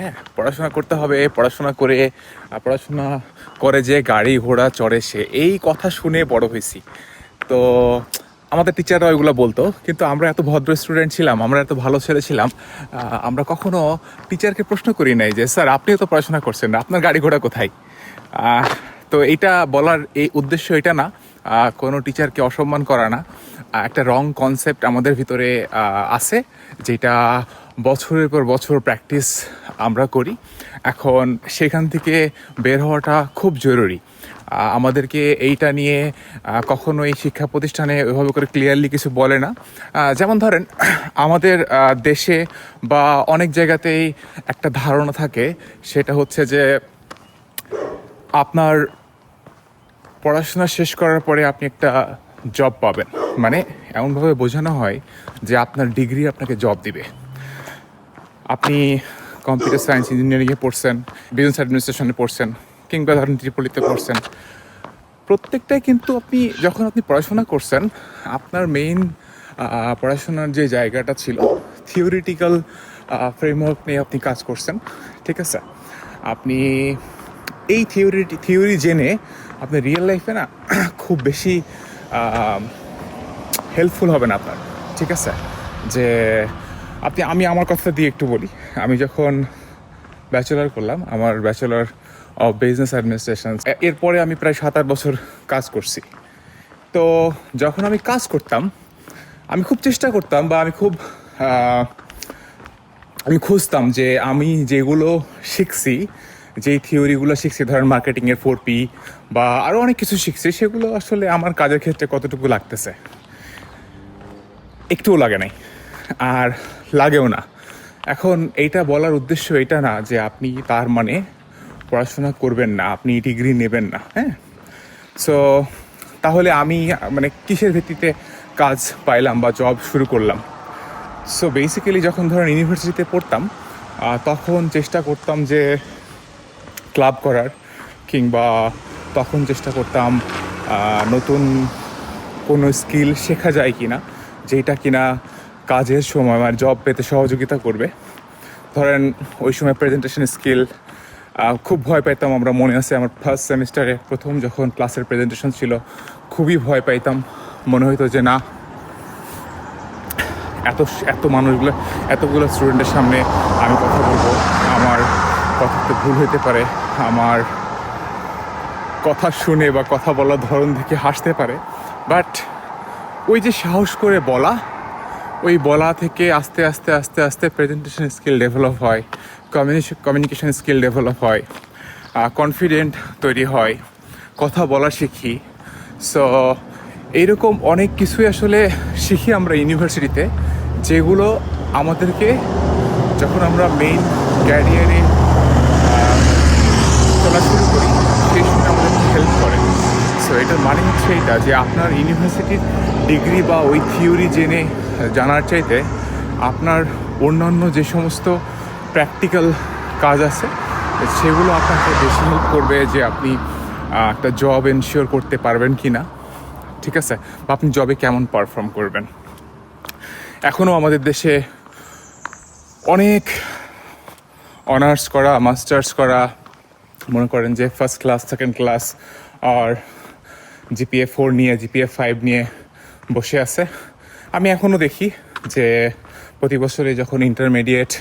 হ্যাঁ পড়াশোনা করতে হবে, পড়াশোনা করে পড়াশোনা করে যে গাড়ি ঘোড়া চড়ে সে, এই কথা শুনে বড় হয়েছি। তো আমাদের টিচাররা ওইগুলো বলতো, কিন্তু আমরা এত ভদ্র স্টুডেন্ট ছিলাম, আমরা এত ভালো ছেলে ছিলাম আমরা কখনো টিচারকে প্রশ্ন করি নাই যে, স্যার, আপনিও তো পড়াশোনা করছেন, আপনার গাড়ি ঘোড়া কোথায়? তো এটা বলার এই উদ্দেশ্য এটা না কোনো টিচারকে অসম্মান করা না। একটা রং কনসেপ্ট আমাদের ভিতরে আছে যেটা বছরের পর বছর প্র্যাকটিস আমরা করি। এখন সেখান থেকে বের হওয়াটা খুব জরুরি। আমাদেরকে এইটা নিয়ে আহ, কখনো এই শিক্ষা প্রতিষ্ঠানে ওইভাবে করে ক্লিয়ারলি কিছু বলে না। যেমন ধরেন আমাদের দেশে বা অনেক জায়গাতেই একটা ধারণা থাকে সেটা হচ্ছে যে আপনার পড়াশোনা শেষ করার পরে আপনি একটা জব পাবেন। মানে এমনভাবে বোঝানো হয় যে আপনার ডিগ্রি আপনাকে জব দিবে। আপনি কম্পিউটার সায়েন্স ইঞ্জিনিয়ারিংয়ে পড়ছেন বিজনেস অ্যাডমিনিস্ট্রেশনে পড়ছেন, কিংবা ধরেন ত্রিপলিতে পড়ছেন। প্রত্যেকটাই কিন্তু আপনি, যখন আপনি পড়াশোনা করছেন, আপনার মেইন পড়াশোনার যে জায়গাটা ছিল থিওরিটিক্যাল ফ্রেমওয়ার্ক নিয়ে আপনি কাজ করছেন, ঠিক আছে? আপনি এই থিওরি থিওরি জেনে আপনি রিয়েল লাইফে না খুব বেশি হেল্পফুল হবে না আপনার, ঠিক আছে? যে আপনি, আমি আমার কথা দিয়ে একটু বলি। আমি যখন ব্যাচেলার করলাম, আমার ব্যাচেলার অফ বিজনেস অ্যাডমিনিস্ট্রেশন এরপরে আমি প্রায় সাত আট বছর কাজ করছি। তো যখন আমি কাজ করতাম, আমি খুব চেষ্টা করতাম বা আমি খুব আমি খুঁজতাম যে আমি যেগুলো শিখছি যেই থিওরিগুলো শিখছি, ধরেন মার্কেটিংয়ের ফোর পি বা আরও অনেক কিছু শিখছি, সেগুলো আসলে আমার কাজের ক্ষেত্রে কতটুকু লাগতেছে? একটুও লাগে নাই। আর লাগেও না। এখন এইটা বলার উদ্দেশ্য এটা না যে আপনি তার মানে পড়াশোনা করবেন না, আপনি ডিগ্রি নেবেন না হ্যাঁ? সো তাহলে আমি মানে কিসের ভিত্তিতে কাজ পাইলাম বা জব শুরু করলাম? সো বেসিক্যালি যখন ধরেন ইউনিভার্সিটিতে পড়তাম তখন চেষ্টা করতাম যে ক্লাব করার কিংবা তখন চেষ্টা করতাম নতুন কোনো স্কিল শেখা যায় কি না যেটা কিনা কাজের সময় আমার জব পেতে সহযোগিতা করবে। ধরেন, ওই সময় প্রেজেন্টেশন স্কিল খুব ভয় পাইতাম আমরা, মনে আছে আমার ফার্স্ট সেমিস্টারে প্রথম যখন ক্লাসের প্রেজেন্টেশন ছিল, খুবই ভয় পাইতাম। মনে হতো যে না, এত এত মানুষগুলো, এতগুলো স্টুডেন্টের সামনে আমি কথা বলব, আমার কথাতে ভুল হতে পারে, আমার কথা শুনে বা কথা বলার ধরন দেখে হাসতে পারে। বাট ওই যে সাহস করে বলা, ওই বলা থেকে আস্তে আস্তে আস্তে আস্তে প্রেজেন্টেশন স্কিল ডেভেলপ হয় কমিউনিকেশন কমিউনিকেশন স্কিল ডেভেলপ হয় কনফিডেন্ট তৈরি হয়, কথা বলা শিখি। সো এইরকম অনেক কিছুই আসলে শিখি আমরা ইউনিভার্সিটিতে যেগুলো আমাদেরকে যখন আমরা মেইন ক্যারিয়ারে চলা শুরু করি, সেই সময় আমাদেরকে হেল্প করে। সো এটার মানে হচ্ছে এটা যে আপনার ইউনিভার্সিটির ডিগ্রি বা ওই থিওরি জেনে জানার চাইতে আপনার অন্যান্য যে সমস্ত প্র্যাকটিক্যাল কাজ আছে, সেগুলো আপনাকে বেশি হেল্প করবে যে আপনি একটা জব এনশিওর করতে পারবেন কি না ঠিক আছে? বা আপনি জবে কেমন পারফর্ম করবেন। এখনও আমাদের দেশে অনেক অনার্স করা মাস্টার্স করা, মনে করেন যে ফার্স্ট ক্লাস সেকেন্ড ক্লাস আর জিপিএ ফোর নিয়ে জিপিএ ফাইভ নিয়ে বসে আছে। আমি এখনও দেখি যে প্রতি বছরে যখন ইন্টারমিডিয়েট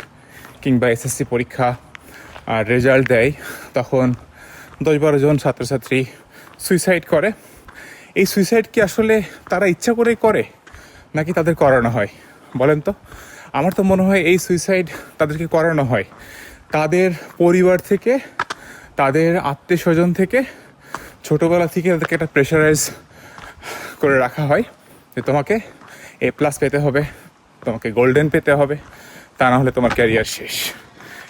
কিংবা এসএসসি পরীক্ষা, আর রেজাল্ট দেয়, তখন দশ বারো জন ছাত্রছাত্রী সুইসাইড করে। এই সুইসাইড কি আসলে তারা ইচ্ছা করেই করে, নাকি তাদের করানো হয়? বলেন তো। আমার তো মনে হয় এই সুইসাইড তাদেরকে করানো হয়। তাদের পরিবার থেকে, তাদের আত্মীয় স্বজন থেকে ছোটোবেলা থেকে তাদেরকে একটা প্রেশারাইজ করে রাখা হয় যে তোমাকে এ প্লাস পেতে হবে, তোমাকে গোল্ডেন পেতে হবে, তা না হলে তোমার ক্যারিয়ার শেষ।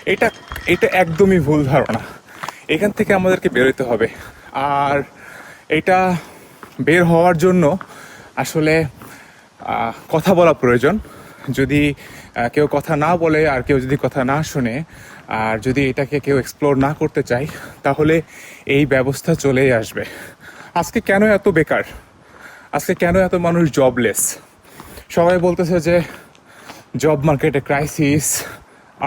এটা এটা একদমই ভুল ধারণা। এখান থেকে আমাদেরকে বেরোতে হবে। আর এটা বের হওয়ার জন্য আসলে কথা বলা প্রয়োজন। যদি কেউ কথা না বলে আর কেউ যদি কথা না শুনে আর যদি এটাকে কেউ এক্সপ্লোর না করতে চায়, তাহলে এই ব্যবস্থা চলেই আসবে। আজকে কেন এত বেকার? আজকে কেন এত মানুষ জবলেস সবাই বলতেছে যে জব মার্কেটে ক্রাইসিস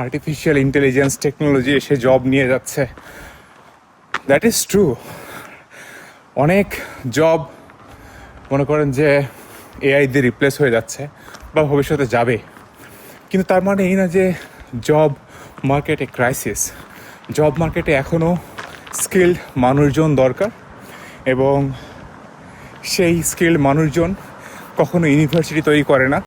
আর্টিফিশিয়াল ইন্টেলিজেন্স টেকনোলজি এসে জব নিয়ে যাচ্ছে। দ্যাট ইজ ট্রু অনেক জব মনে করেন যে এআই দিয়ে রিপ্লেস হয়ে যাচ্ছে বা ভবিষ্যতে যাবে। কিন্তু তার মানে এই না যে জব মার্কেটে ক্রাইসিস জব মার্কেটে এখনও স্কিল্ড মানুষজন দরকার এবং সেই স্কিল্ড মানুষজন কখনো ইউনিভার্সিটি তৈরি করে না।